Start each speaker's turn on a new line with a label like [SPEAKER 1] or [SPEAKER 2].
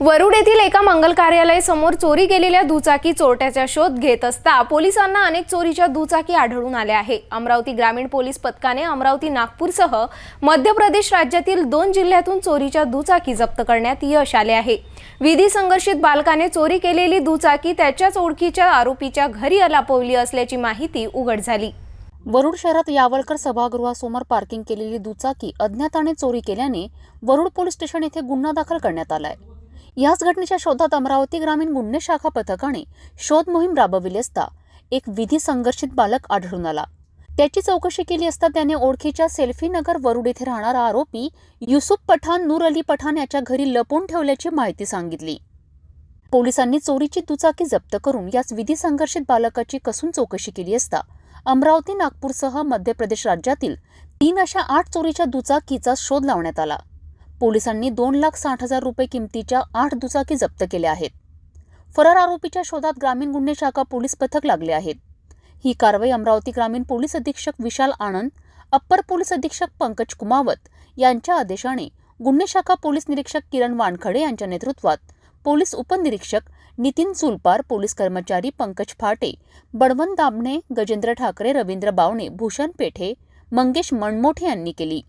[SPEAKER 1] वरुड येथील एका मंगल कार्यालय समोर चोरी गेलेल्या दुचाकी चोरट्याचा शोध घेत असता पोलिसांना अनेक चोरीच्या दुचाकी आढळून आल्या आहे अमरावती ग्रामीण पोलीस पथकाने अमरावती नागपूरसह मध्य प्रदेश राज्यातील दोन जिल्ह्यातून चोरीच्या दुचाकी जप्त करण्यात यश आले आहे. विधी संघर्षित बालकाने चोरी केलेली दुचाकी त्याच्याच ओळखीच्या आरोपीच्या घरी अलापवली असल्याची माहिती उघड झाली.
[SPEAKER 2] वरुड शहरात यावलकर सभागृहासमोर पार्किंग केलेली दुचाकी अज्ञाताने चोरी केल्याने वरुड पोलीस स्टेशन येथे गुन्हा दाखल करण्यात आलाय. याच घटनेच्या शोधात अमरावती ग्रामीण गुन्हे शाखा पथकाने शोध मोहीम राबविली असता एक विधी संघर्षित बालक आढळून आला. त्याची चौकशी केली असता त्याने ओळखीच्या सेल्फी नगर वरुड येथे राहणारा आरोपी युसुफ पठाण नूर अली पठाण याच्या घरी लपून ठेवल्याची माहिती सांगितली. पोलिसांनी चोरीची दुचाकी जप्त करून याच विधी संघर्षित बालकाची कसून चौकशी केली असता अमरावती नागपूरसह मध्य प्रदेश राज्यातील तीन अशा आठ चोरीच्या दुचाकीचा शोध लावण्यात आला. पोलिसांनी दोन लाख साठ हजार रुपये किमतीच्या आठ दुचाकी जप्त केल्या आहेत. फरार आरोपीच्या शोधात ग्रामीण गुन्हे शाखा पोलीस पथक लागले आहेत. ही कारवाई अमरावती ग्रामीण पोलीस अधीक्षक विशाल आनंद अप्पर पोलीस अधीक्षक पंकज कुमावत यांच्या आदेशाने गुन्हे शाखा पोलीस निरीक्षक किरण वानखडे यांच्या नेतृत्वात पोलीस उपनिरीक्षक नितीन चुलपार पोलीस कर्मचारी पंकज फाटे बळवंत दाभणे गजेंद्र ठाकरे रवींद्र बावणे भूषण पेठे मंगेश मणमोठे यांनी केली.